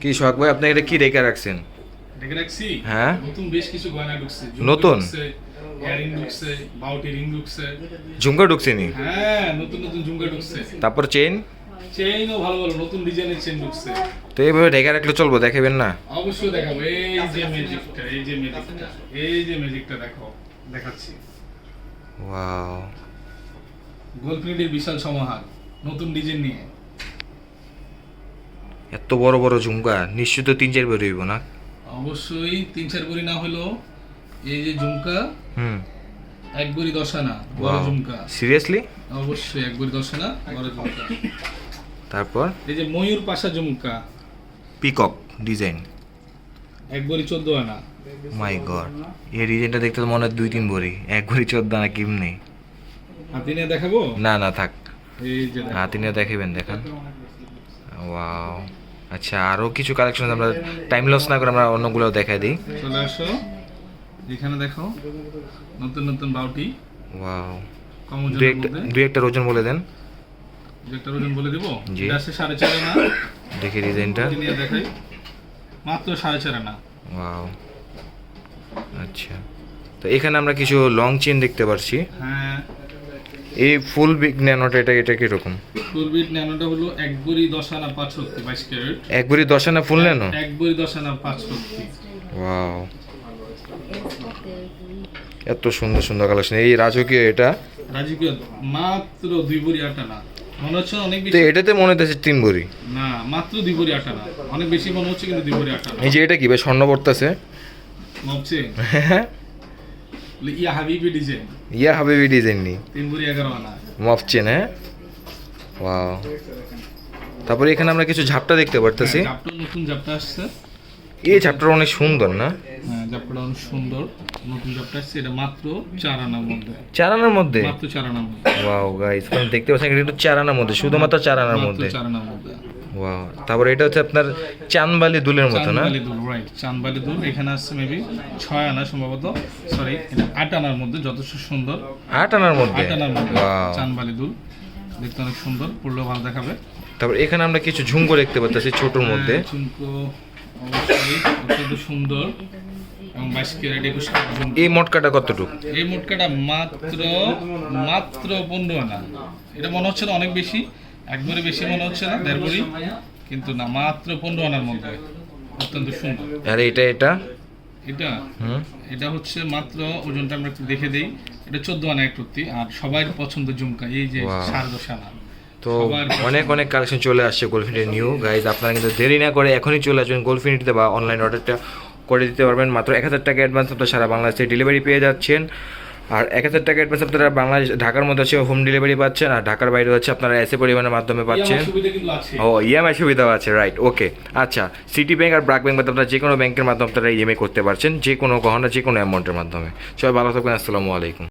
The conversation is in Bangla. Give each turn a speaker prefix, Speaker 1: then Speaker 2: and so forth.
Speaker 1: কি শখ ভাই? আপনি এটা কি রেখে রাখছেন?
Speaker 2: দেখে রাখছি?
Speaker 1: হ্যাঁ।
Speaker 2: নতুন বেশ কিছু গয়না ঢুকছে।
Speaker 1: নতুন?
Speaker 2: ইয়ারিং ঢুকছে বাউটি রিং ঢুকছে।
Speaker 1: ঝুমকা ঢুকছেনি
Speaker 2: হ্যাঁ নতুন নতুন ঝুমকা ঢুকছে।
Speaker 1: তারপর চেইন
Speaker 2: চেইনও ভালো ভালো নতুন ডিজাইনের চেইন ঢুকছে।
Speaker 1: তো এইভাবে ঢেকে রাখলে চলবো দেখাবেন না?
Speaker 2: অবশ্যই দেখাবো। এই যে ম্যাজিকটা এই যে ম্যাজিকটা এই যে ম্যাজিকটা দেখো দেখাচ্ছি।
Speaker 1: ওয়াও
Speaker 2: গোলফিল্ডের বিশাল সমাহার নতুন ডিজাইন নিয়ে।
Speaker 1: এত বড় বড় ঝুমকা নিশ্চয় তো তিন চার বের হইব না?
Speaker 2: অবশ্যই তিন চার বড়ি না হলেও এই যে ঝুমকা
Speaker 1: হুম।
Speaker 2: এক বড়ি দশ আনা বড় ঝুমকা।
Speaker 1: সিরিয়াসলি
Speaker 2: অবশ্যই এক বড়ি দশ আনা বড় ঝুমকা।
Speaker 1: তারপর?
Speaker 2: এই যে ময়ূর পাশা ঝুমকা।
Speaker 1: পিকক ডিজাইন
Speaker 2: এক বড়ি চোদ্দ আনা।
Speaker 1: মাই গড এই ডিজাইনটা দেখতে তো মনে হয় দুই তিন ভরি এক ভরি চোদ্দ না কিমনি
Speaker 2: হাতি নিয়ে দেখাবো?
Speaker 1: না না থাক।
Speaker 2: এই যে
Speaker 1: হাতি নিয়ে দেখাবেন দেখান। ওয়াও আচ্ছা আরও কিছু কালেকশন আমরা টাইম লস না করে আমরা অন্যগুলো দেখাই দিই।
Speaker 2: চলে আসো। এখানে দেখো নতুন নতুন বাউটি
Speaker 1: ওয়াও
Speaker 2: কম
Speaker 1: দুই একটা দুই একটা ওজন বলে দেন।
Speaker 2: দু একটা ওজন বলে দিব।
Speaker 1: জি।
Speaker 2: আছে সাড়ে চার আনা।
Speaker 1: দেখি ডিজাইনটা।
Speaker 2: নিয়ে দেখাই। মাত্র সাড়ে চার আনা।
Speaker 1: ওয়াও আচ্ছা। তো এখানে আমরা কিছু লং চেন দেখতে পারছি।
Speaker 2: হ্যাঁ।
Speaker 1: এই ফুল বিগ ন্যানোটা এটা এটা কীরকম?
Speaker 2: ফুলবিট ন্যানোটা হলো এক বড়ি দশ আনা পাঁচ শক্তি বাইশ ক্যারেট।
Speaker 1: এক ভরি দশ আনা ফুল ন্যানো?
Speaker 2: এক বড়ি দশ আনা পাঁচ শক্তি।
Speaker 1: ওয়াও। এত সুন্দর সুন্দর কালেকশন এই রাজকীয় এটা?
Speaker 2: রাজকীয় মাত্র দুই বড়ি আট আনা। মনে হচ্ছে অনেক
Speaker 1: তো
Speaker 2: বেশি
Speaker 1: এটাতে মনে হচ্ছে তিন ভরি
Speaker 2: না মাত্র দুই বড়ি আট আনা। অনেক বেশি মনে হচ্ছে কিন্তু দুই বড়ি আট
Speaker 1: এই যে এটা কি ভাই স্বর্ণ পড়তেছে?
Speaker 2: ভাবছে। ইয়া হাবিবি ডিজাইন
Speaker 1: ইয়া হাবিবি ডিজাইন নি
Speaker 2: তিন বড়ি এগারো আনা
Speaker 1: মফ চেন হ্যাঁ ওয়াও তারপরে এখানে আমরা কিছু ঝাপটা দেখতে পারতেছি।
Speaker 2: জাপটা নতুন জাপটা আসছে।
Speaker 1: এই ঝাপটা অনেক সুন্দর না?
Speaker 2: হ্যাঁ জাপটা অনেক সুন্দর। নতুন জাপটা আসছে এটা মাত্র চার আনার মধ্যে।
Speaker 1: চার আনার মধ্যে?
Speaker 2: মাত্র চার আনার মধ্যে।
Speaker 1: ওয়াও গাইস দেখতে পাচ্ছেন এটা একটু চার আনার মধ্যে শুধুমাত্র চার আনার মধ্যে।
Speaker 2: চার আনার মধ্যে।
Speaker 1: ওয়াও তারপরে এটা হচ্ছে আপনার চানবালি দুলের মতো না?
Speaker 2: চাঁদবালি দুল রাইট চাঁদবালি দুল এখানে আসছে মেবি ছয় আনা সম্ভবত। সরি এটা আট আনার মধ্যে যথেষ্ট সুন্দর।
Speaker 1: আট আনার মধ্যে?
Speaker 2: আট আনার মধ্যে
Speaker 1: ওয়াও
Speaker 2: চাঁদবালি দুল। দেখতে অনেক সুন্দর পড়লেও ভালো দেখাবে।
Speaker 1: তারপর এখানে আমরা কিছু ঝুমকো দেখতে পাচ্ছি ছোটর মধ্যে।
Speaker 2: হ্যাঁ, ঝুমকো অবশ্যই অত্যন্ত সুন্দর এবং বাইশ ক্যারেট একুশ
Speaker 1: এই মটকাটা কতটুকু?
Speaker 2: এই মোটকাটা মাত্র মাত্র পনেরো আনা। এটা মনে হচ্ছে না অনেক বেশি একবারে বেশি মনে হচ্ছে না দেড় বড়ি কিন্তু না মাত্র পনেরো আনার মধ্যে। অত্যন্ত সুন্দর।
Speaker 1: আর এটা এটা?
Speaker 2: এটা? এটা হচ্ছে মাত্র ওজনটা আমরা একটু দেখে দেই এটা চোদ্দ আনা এক প্রতি আর সবার পছন্দ ঝুমকা এই যে. সাড়ে দশ আনা
Speaker 1: তো অনেক অনেক কালেকশন চলে আসছে গোলফিনিটির নিউ গাইজ আপনারা কিন্তু দেরি না করে এখনই চলে আসবেন গোলফিনিটিতে বা অনলাইন অর্ডারটা করে দিতে পারবেন। মাত্র এক হাজার টাকা অ্যাডভান্স আপনারা সারা বাংলাদেশে ডেলিভারি পেয়ে যাচ্ছেন। আর এক হাজার টাকা অ্যাডভান্স আপনারা বাংলাদেশ ঢাকার মধ্যে হচ্ছে হোম ডেলিভারি পাচ্ছেন আর ঢাকার বাইরে হচ্ছে আপনারা এসে পরিমাণের মাধ্যমে পাচ্ছেন।
Speaker 2: আছে।
Speaker 1: ও ইএমআই সুবিধাও আছে রাইট ওকে আচ্ছা সিটি ব্যাংক আর ব্রাক ব্যাংক আপনারা যে কোনো ব্যাংকের মাধ্যমে আপনারা ইএমআই করতে পারছেন যে কোনো গহনা যে কোনো অ্যামাউন্টের মাধ্যমে। সবাই ভালো থাকবেন আসসালামু আলাইকুম।